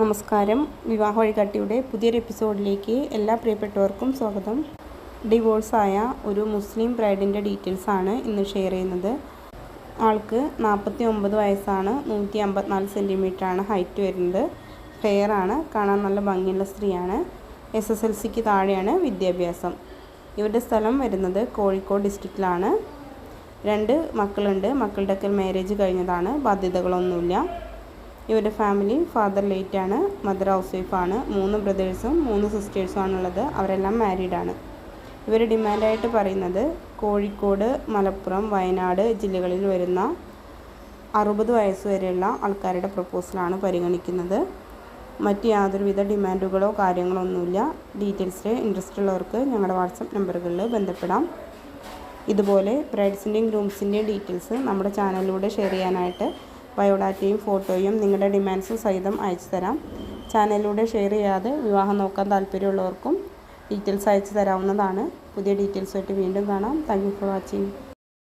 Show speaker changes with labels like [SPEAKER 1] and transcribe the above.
[SPEAKER 1] നമസ്കാരം. വിവാഹ വഴികാട്ടിയുടെ പുതിയൊരു എപ്പിസോഡിലേക്ക് എല്ലാ പ്രിയപ്പെട്ടവർക്കും സ്വാഗതം. ഡിവോഴ്സായ ഒരു മുസ്ലിം ബ്രൈഡിന്റെ ഡീറ്റെയിൽസ് ആണ് ഇന്ന് ഷെയർ ചെയ്യുന്നത്. ആൾക്ക് നാൽപ്പത്തി ഒമ്പത് വയസ്സാണ് നൂറ്റി അമ്പത്തിനാല് സെന്റിമീറ്ററാണ് ഹൈറ്റ് വരുന്നത്. ഫെയർ ആണ് കാണാൻ നല്ല ഭംഗിയുള്ള സ്ത്രീയാണ്. എസ് എസ് എൽ സിക്ക് താഴെയാണ് വിദ്യാഭ്യാസം. ഇവരുടെ സ്ഥലം വരുന്നത് കോഴിക്കോട് ഡിസ്ട്രിക്റ്റിലാണ്. രണ്ട് മക്കളുണ്ട് മക്കളുടെ മക്കളുടെയൊക്കെ മാരേജ് കഴിഞ്ഞതാണ് ബാധ്യതകളൊന്നുമില്ല. ഇവരുടെ ഫാമിലി ഫാദർ ലേറ്റ് ആണ് മദർ ഹൗസ് വൈഫാണ് മൂന്ന് ബ്രദേഴ്സും മൂന്ന് സിസ്റ്റേഴ്സും ആണുള്ളത്. അവരെല്ലാം മാരീഡാണ് ഇവർ ഡിമാൻഡായിട്ട് പറയുന്നത് കോഴിക്കോട് മലപ്പുറം വയനാട് ജില്ലകളിൽ വരുന്ന അറുപത് വയസ്സ് വരെയുള്ള ആൾക്കാരുടെ പ്രപ്പോസലാണ് പരിഗണിക്കുന്നത്. മറ്റ് യാതൊരുവിധ ഡിമാൻഡുകളോ കാര്യങ്ങളോ ഒന്നുമില്ല. ഡീറ്റെയിൽസിൽ ഇൻട്രസ്റ്റ് ഉള്ളവർക്ക് ഞങ്ങളുടെ വാട്സപ്പ് നമ്പറുകളിൽ ബന്ധപ്പെടാം. ഇതുപോലെ ബ്രൈഡ്സിന്റെയും ഗ്രൂംസിന്റെയും ഡീറ്റെയിൽസ് നമ്മുടെ ചാനലിലൂടെ ഷെയർ ചെയ്യാനായിട്ട് ബയോഡാറ്റയും ഫോട്ടോയും നിങ്ങളുടെ ഡിമാൻഡ്സും സഹിതം അയച്ചു തരാം. ചാനലിലൂടെ ഷെയർ ചെയ്യാതെ വിവാഹം നോക്കാൻ താല്പര്യമുള്ളവർക്കും ഡീറ്റെയിൽസ് അയച്ചു തരാവുന്നതാണ്. പുതിയ ഡീറ്റെയിൽസുമായിട്ട് വീണ്ടും കാണാം. Thank for watching.